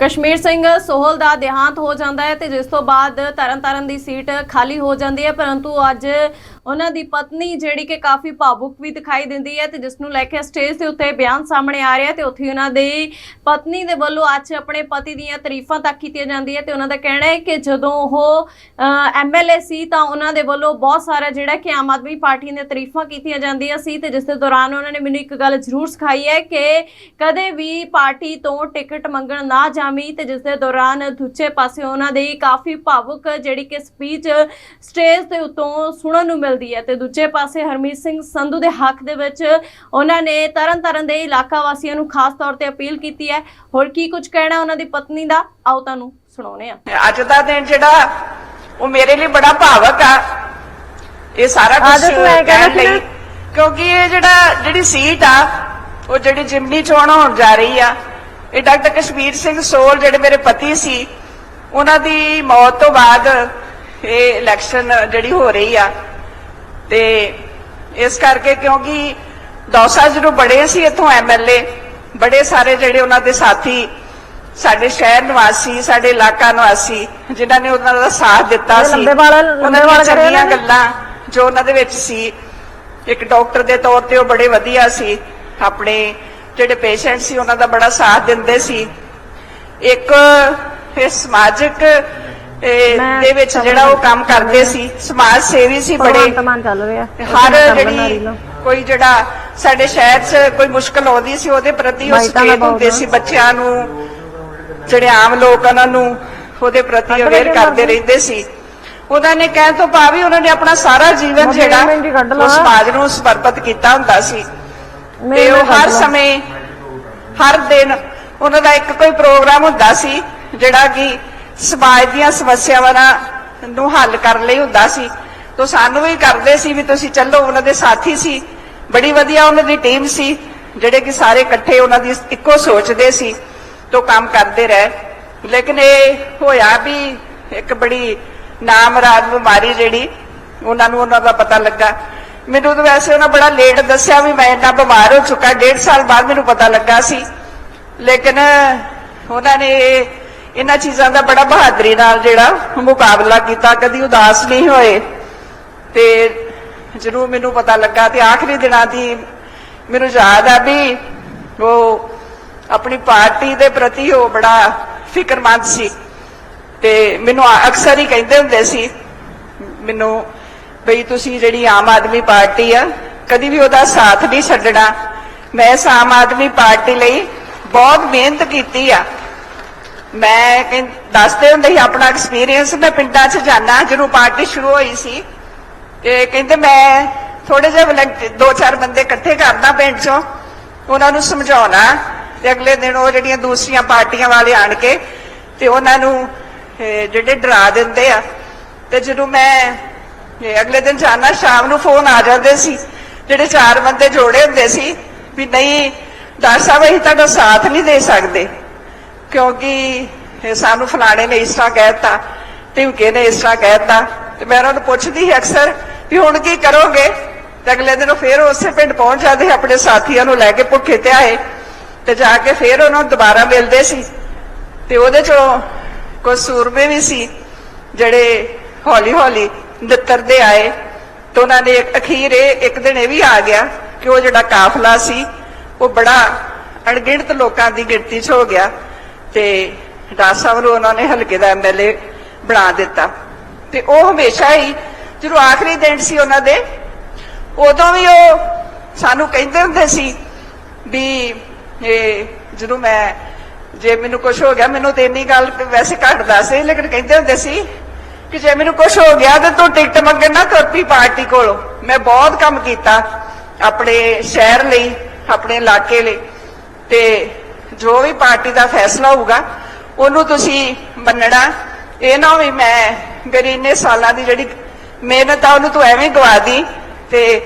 ਕਸ਼ਮੀਰ ਸਿੰਘ ਸੋਹਲ ਦਾ ਦੇਹਾਂਤ ਹੋ ਜਾਂਦਾ ਹੈ ਤੇ ਜਿਸ ਤੋਂ ਬਾਅਦ ਤਰਨਤਾਰਨ ਦੀ ਸੀਟ ਖਾਲੀ ਹੋ ਜਾਂਦੀ ਹੈ, ਪਰੰਤੂ ਅੱਜ ਉਹਨਾਂ ਦੀ ਪਤਨੀ ਜਿਹੜੀ ਕਿ ਕਾਫੀ ਭਾਵੁਕ ਵੀ ਦਿਖਾਈ ਦਿੰਦੀ ਹੈ ਤੇ ਜਿਸ ਨੂੰ ਲੈ ਕੇ ਸਟੇਜ ਦੇ ਉੱਤੇ ਬਿਆਨ ਸਾਹਮਣੇ ਆ ਰਿਹਾ ਤੇ ਉੱਥੇ ਉਹਨਾਂ ਦੀ ਪਤਨੀ ਦੇ ਵੱਲੋਂ ਅੱਜ ਆਪਣੇ ਪਤੀ ਦੀਆਂ ਤਾਰੀਫਾਂ ਤੱਕ ਕੀਤੀਆਂ ਜਾਂਦੀਆਂ ਤੇ ਉਹਨਾਂ ਦਾ ਕਹਿਣਾ ਹੈ ਕਿ ਜਦੋਂ ਉਹ ਐਮਐਲਏ ਸੀ ਤਾਂ ਉਹਨਾਂ ਦੇ ਵੱਲੋਂ ਬਹੁਤ ਸਾਰਾ ਜਿਹੜਾ ਕਿ ਆਮ ਆਦਮੀ ਪਾਰਟੀ ਨੇ ਤਾਰੀਫਾਂ ਕੀਤੀਆਂ ਜਾਂਦੀਆਂ ਸੀ ਤੇ ਜਿਸ ਦੇ ਦੌਰਾਨ ਉਹਨਾਂ ਨੇ ਮੈਨੂੰ ਇੱਕ ਗੱਲ ਜ਼ਰੂਰ ਸਿਖਾਈ ਹੈ ਕਿ ਕਦੇ ਵੀ ਪਾਰਟੀ ਤੋਂ ਟਿਕਟ ਮੰਗਣ ਨਾ ਜਾਵੀਂ ਤੇ ਜਿਸ ਦੇ ਦੌਰਾਨ ਦੂਜੇ ਪਾਸੇ ਉਹਨਾਂ ਦੀ ਕਾਫੀ ਭਾਵੁਕ ਜਿਹੜੀ ਕਿ ਸਪੀਚ ਸਟੇਜ ਦੇ ਉੱਤੋਂ ਸੁਣਨ ਨੂੰ ਮਿਲ ਮਿਲਦੀ ਹੈ ਤੇ ਦੂਜੇ ਪਾਸੇ ਹਰਮੀਤ ਸਿੰਘ ਸੰਧੂ ਦੇ ਹੱਕ ਦੇ ਵਿੱਚ ਉਹਨਾਂ ਨੇ ਤਰਨ ਤਾਰਨ ਦੇ ਇਲਾਕਾ ਵਾਸੀਆਂ ਨੂੰ ਖਾਸ ਤੌਰ ਤੇ ਅਪੀਲ ਕੀਤੀ ਹੈ। ਹੋਰ ਕੀ ਕੁਝ ਕਹਿਣਾ ਉਹਨਾਂ ਦੀ ਪਤਨੀ ਦਾ? ਆਓ ਤੁਹਾਨੂੰ ਸੁਣਾਉਨੇ ਆ ਅੱਜ ਦਾ ਦਿਨ ਜਿਹੜਾ ਉਹ ਮੇਰੇ ਲਈ ਬੜਾ ਭਾਵਕ ਆ। ਇਹ ਸਾਰਾ ਕੁਝ ਆਦਤ ਮੈਂ ਕਹਿਣਾ ਕਹਿਣ ਸੀ ਨਾ। ਲਈ ਕਿਉਂਕਿ ਇਹ ਜਿਹੜਾ ਜਿਹੜੀ ਸੀਟ ਆ ਉਹ ਜਿਹੜੀ ਜਿਮਨੀ ਚੋਣ ਹੋਣ ਜਾ ਰਹੀ ਆ ਇਹ ਡਾਕਟਰ ਕਸ਼ਮੀਰ ਸਿੰਘ ਸੋਲ ਜਿਹੜੇ ਮੇਰੇ ਪਤੀ ਸੀ ਉਹਨਾਂ ਦੀ ਮੌਤ ਤੋਂ ਬਾਅਦ ਇਹ ਇਲੈਕਸ਼ਨ ਜਿਹੜੀ ਹੋ ਰਹੀ ਆ। ਤੇ ਇਸ ਕਰਕੇ ਕਿਉਂਕਿ ਦੌਸਾ ਜਦੋਂ ਬੜੇ ਸੀ ਇੱਥੋਂ ਐਮਐਲਏ ਬੜੇ ਸਾਰੇ ਜਿਹੜੇ ਉਹਨਾਂ ਦੇ ਸਾਥੀ ਸਾਡੇ ਸ਼ਹਿਰ ਨਿਵਾਸੀ ਸਾਡੇ ਇਲਾਕਾ ਨਿਵਾਸੀ ਜਿਨ੍ਹਾਂ ਨੇ ਉਹਨਾਂ ਦਾ ਸਾਥ ਦਿੱਤਾ ਸੀ ਲੰਬੇ ਵਾਲ- ਲੰਬੇ ਵਾਲ ਚੰਗੀਆਂ। ਗੱਲਾਂ ਜੋ ਉਹਨਾਂ ਦੇ ਵਿੱਚ ਸੀ। ਇੱਕ ਡਾਕਟਰ ਦੇ ਤੌਰ ਤੇ ਉਹ ਬੜੇ ਵਧੀਆ ਸੀ। ਆਪਣੇ ਜਿਹੜੇ ਪੇਸ਼ੈਂਟ ਸੀ ਉਹਨਾਂ ਦਾ ਬੜਾ ਸਾਥ ਦਿੰਦੇ ਸੀ। ਇੱਕ ਇਹ ਸਮਾਜਿਕ ਮੈਂ ਦੇ ਵਿੱਚ ਜਿਹੜਾ ਉਹ ਕੰਮ ਕਰਦੇ ਸੀ ਸਮਾਜ ਸੇਵੀ ਸੀ ਬੜੇ ਭਗਵੰਤ ਮਾਨ ਚੱਲ ਰਿਹਾ ਹਰ ਜਿਹੜੀ। ਕੋਈ ਜਿਹੜਾ ਸਾਡੇ ਸ਼ਹਿਰ 'ਚ ਕੋਈ ਮੁਸ਼ਕਲ ਆਉਂਦੀ ਸੀ ਉਹਦੇ ਪ੍ਰਤੀ ਉਹ ਦਾ ਸੁਚੇਤ ਹੁੰਦੇ ਬਹੁਤ ਸੀ ਬੱਚਿਆਂ ਨੂੰ ਜਿਹੜੇ ਆਮ ਲੋਕ ਉਹਨਾਂ ਨੂੰ ਉਹਦੇ ਪ੍ਰਤੀ ਅਵੇਅਰ ਕਰਦੇ। ਰਹਿੰਦੇ ਸੀ ਉਹਨਾਂ ਨੇ ਕਹਿਣ ਤੋਂ ਭਾਵ ਉਹਨਾਂ ਨੇ ਆਪਣਾ ਸਾਰਾ ਜੀਵਨ ਮੰਮੀ ਜਿਹੜਾ ਨੇ ਮਹਿੰਦੀ ਕੱਢ ਉਹ ਲਾ। ਸਮਾਜ ਨੂੰ ਸਮਰਪਿਤ ਕੀਤਾ ਹੁੰਦਾ ਸੀ ਤੇ ਉਹ ਹਰ। ਸਮੇਂ ਹਰ ਦਿਨ ਉਹਨਾਂ ਦਾ ਇੱਕ ਕੋਈ ਪ੍ਰੋਗਰਾਮ ਹੁੰਦਾ ਸੀ ਜਿਹੜਾ ਕਿ ਸਮਾਜ ਦੀਆਂ ਸਮੱਸਿਆਵਾਂ ਨੂੰ ਹੱਲ ਕਰਨ ਲਈ ਹੁੰਦਾ ਸੀ। ਤੋਂ ਸਾਨੂੰ ਵੀ ਕਰਦੇ ਸੀ ਵੀ ਤੁਸੀਂ ਚੱਲੋ, ਉਹਨਾਂ ਦੇ ਸਾਥੀ ਸੀ। ਬੜੀ ਵਧੀਆ ਉਹਨਾਂ ਦੀ ਟੀਮ ਸੀ, ਜਿਹੜੇ ਕਿ ਸਾਰੇ ਇਕੱਠੇ ਉਹਨਾਂ ਦੀ ਇੱਕੋ ਸੋਚਦੇ ਸੀ। ਤੋਂ ਕੰਮ ਕਰਦੇ ਰਹੇ। ਲੇਕਿਨ ਇਹ ਹੋਇਆ ਵੀ ਇੱਕ ਬੜੀ ਨਾਮਰਾਦ ਬਿਮਾਰੀ ਜਿਹੜੀ, ਉਹਨਾਂ ਨੂੰ ਉਹਨਾਂ ਦਾ ਪਤਾ ਲੱਗਾ। ਮੈਨੂੰ ਤਾਂ ਵੈਸੇ ਉਹਨਾਂ ਬੜਾ ਲੇਟ ਦੱਸਿਆ ਵੀ ਮੈਂ ਇੰਨਾ ਬਿਮਾਰ ਹੋ ਚੁੱਕਾ, ਡੇਢ ਸਾਲ ਬਾਅਦ ਮੈਨੂੰ ਪਤਾ ਲੱਗਾ ਸੀ। ਲੇਕਿਨ ਉਹਨਾਂ ਨੇ ਇਹਨਾਂ ਚੀਜ਼ਾਂ ਦਾ ਬੜਾ ਬਹਾਦਰੀ ਨਾਲ ਜਿਹੜਾ ਮੁਕਾਬਲਾ ਕੀਤਾ, ਕਦੀ ਉਦਾਸ ਨਹੀਂ ਹੋਏ। ਤੇ ਜ਼ਰੂਰ ਮੈਨੂੰ ਪਤਾ ਲੱਗਾ ਤੇ ਆਖਰੀ ਦਿਨਾਂ ਦੀ ਮੈਨੂੰ ਯਾਦ ਆ ਵੀ ਉਹ ਆਪਣੀ ਪਾਰਟੀ ਦੇ ਪ੍ਰਤੀ ਉਹ ਬੜਾ ਫਿਕਰਮੰਦ ਸੀ। ਤੇ ਮੈਨੂੰ ਅਕਸਰ ਹੀ ਕਹਿੰਦੇ ਹੁੰਦੇ ਸੀ, ਮੈਨੂੰ ਬਈ ਤੁਸੀਂ ਜਿਹੜੀ ਆਮ ਆਦਮੀ ਪਾਰਟੀ ਆ, ਕਦੀ ਵੀ ਉਹਦਾ ਸਾਥ ਨਹੀਂ ਛੱਡਣਾ। ਮੈਂ ਇਸ ਆਮ ਆਦਮੀ ਪਾਰਟੀ ਲਈ ਬਹੁਤ ਮਿਹਨਤ ਕੀਤੀ ਆ। ਮੈਂ ਕਹਿੰ- ਦੱਸਦੇ ਹੁੰਦੇ ਸੀ ਆਪਣਾ ਐਕਸਪੀਰੀਅੰਸ ਮੈਂ ਪਿੰਡਾਂ 'ਚ ਜਾਣਾ ਜਦੋਂ ਪਾਰਟੀ ਸ਼ੁਰੂ ਹੋਈ ਸੀ। ਤੇ ਕਹਿੰਦੇ ਮੈਂ ਥੋੜੇ ਜਿਹੇ ਵਲੰਟ- ਦੋ ਚਾਰ ਬੰਦੇ ਇਕੱਠੇ ਕਰਦਾ ਪਿੰਡ 'ਚੋਂ, ਉਹਨਾਂ ਨੂੰ ਸਮਝਾਉਣਾ, ਤੇ ਅਗਲੇ ਦਿਨ ਉਹ ਜਿਹੜੀਆਂ ਦੂਸਰੀਆਂ ਪਾਰਟੀਆਂ ਵਾਲੇ ਆਣ ਕੇ, ਤੇ ਉਹਨਾਂ ਨੂੰ ਜਿਹੜੇ ਡਰਾ ਦਿੰਦੇ ਆ। ਤੇ ਜਦੋਂ ਮੈਂ ਅਗਲੇ ਦਿਨ ਜਾਣਾ ਸ਼ਾਮ ਨੂੰ ਫੋਨ ਆ ਜਾਂਦੇ ਸੀ। ਜਿਹੜੇ ਚਾਰ ਬੰਦੇ ਜੋੜੇ ਹੁੰਦੇ ਸੀ, ਵੀ ਨਹੀਂ, ਡਾਕਟਰ ਸਾਹਿਬ, ਅਸੀਂ ਤੁਹਾਡਾ ਸਾਥ ਨਹੀਂ ਦੇ ਸਕਦੇ। ਕਿਉਂਕਿ ਸਾਨੂੰ ਫਲਾਣੇ ਨੇ ਇਸ ਤਰ੍ਹਾਂ ਕਹਿਤਾ ਟਿਮਕੇ ਨੇ ਇਸ ਤਰ੍ਹਾਂ ਕਹਿਤਾ, ਤੇ ਮੈਂ ਉਹਨਾਂ ਨੂੰ ਪੁੱਛਦੀ ਸੀ ਅਕਸਰ ਵੀ ਹੁਣ ਕੀ ਕਰੋਗੇ? ਤੇ ਅਗਲੇ ਦਿਨ ਉਹ ਫੇਰ ਉਸੇ ਪਿੰਡ ਪਹੁੰਚ ਜਾਂਦੇ ਆਪਣੇ ਸਾਥੀਆਂ ਨੂੰ ਲੈ ਕੇ ਭੁੱਖੇ ਤੇ ਆਏ, ਤੇ ਜਾ ਕੇ ਫੇਰ ਉਹਨਾਂ ਨੂੰ ਦੁਬਾਰਾ ਮਿਲਦੇ ਸੀ। ਤੇ ਉਹਦੇ ਚੋਂ ਕੁਝ ਸੂਰਮੇ ਵੀ ਸੀ, ਜਿਹੜੇ ਹੌਲੀ ਹੌਲੀ ਨਿੱਤਰਦੇ ਆਏ, ਤੇ ਉਹਨਾਂ ਨੇ ਅਖੀਰ ਇਹ, ਇੱਕ ਦਿਨ ਇਹ ਵੀ ਆ ਗਿਆ ਕਿ ਉਹ ਜਿਹੜਾ ਕਾਫਲਾ ਸੀ, ਉਹ ਬੜਾ ਅਣਗਿਣਤ ਲੋਕਾਂ ਦੀ ਗਿਣਤੀ 'ਚ ਹੋ ਗਿਆ। ਤੇ ਡਾਕਟਰ ਸਾਹਿਬ ਨੂੰ ਉਹਨਾਂ ਨੇ ਹਲਕੇ ਦਾ ਐਮਐਲਏ ਬਣਾ ਦਿੱਤਾ। ਤੇ ਉਹ ਹਮੇਸ਼ਾ ਹੀ ਜਦੋਂ ਆਖਰੀ ਦਿਨ ਸੀ ਉਹਨਾਂ ਦੇ, ਉਦੋਂ ਵੀ ਉਹ ਸਾਨੂੰ ਕਹਿੰਦੇ ਹੁੰਦੇ ਸੀ ਵੀ ਇਹ ਜਦੋਂ ਮੈਂ, ਜੇ ਮੈਨੂੰ ਕੁਝ ਹੋ ਗਿਆ, ਮੈਨੂੰ ਤੇ ਇੰਨੀ ਗੱਲ ਵੈਸੇ ਘੱਟ ਦੱਸੇ ਲੇਕਿਨ ਕਹਿੰਦੇ ਹੁੰਦੇ ਸੀ ਕਿ ਜੇ ਮੈਨੂੰ ਕੁਝ ਹੋ ਗਿਆ ਤੇ ਤੂੰ ਟਿਕਟ ਮੰਗਣ ਨਾ ਤੁਰਪੀ ਪਾਰਟੀ ਕੋਲੋਂ। ਮੈਂ ਬਹੁਤ ਕੰਮ ਕੀਤਾ ਆਪਣੇ ਸ਼ਹਿਰ ਲਈ, ਆਪਣੇ ਇਲਾਕੇ ਲਈ। ਤੇ ਜੋ ਵੀ ਪਾਰਟੀ ਦਾ ਫੈਸਲਾ ਹੋਊਗਾ, ਉਹਨੂੰ ਤੁਸੀਂ ਮੰਨਣਾ। ਇਹ ਨਾ ਵੀ ਮੈਂ ਮੇਰੀ ਇੰਨੇ ਸਾਲਾਂ ਦੀ ਜਿਹੜੀ ਮਿਹਨਤ ਆ, ਉਹਨੂੰ ਤੂੰ ਐਵੇਂ ਗਵਾ ਦੀ ਤੇ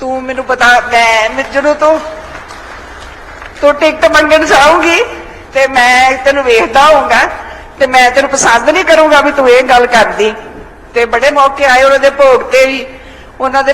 ਤੂੰ ਮੈਨੂੰ ਪਤਾ, ਮੈਂ ਮੈਂ ਜਦੋਂ ਤੂੰ ਤੂੰ ਟਿਕਟ ਮੰਗਣ ਜਾਊਂਗੀ ਤੇ ਮੈਂ ਤੈਨੂੰ ਵੇਖਦਾ ਹੋਊਗਾ ਤੇ ਮੈਂ ਤੈਨੂੰ ਪਸੰਦ ਨਹੀਂ ਕਰੂੰਗਾ ਵੀ ਤੂੰ ਇਹ ਗੱਲ ਕਰਦੀ। ਤੇ ਬੜੇ ਮੌਕੇ ਆਏ ਉਹਨਾਂ ਦੇ ਭੋਗ ਤੇ ਵੀ, ਉਹਨਾਂ ਦੇ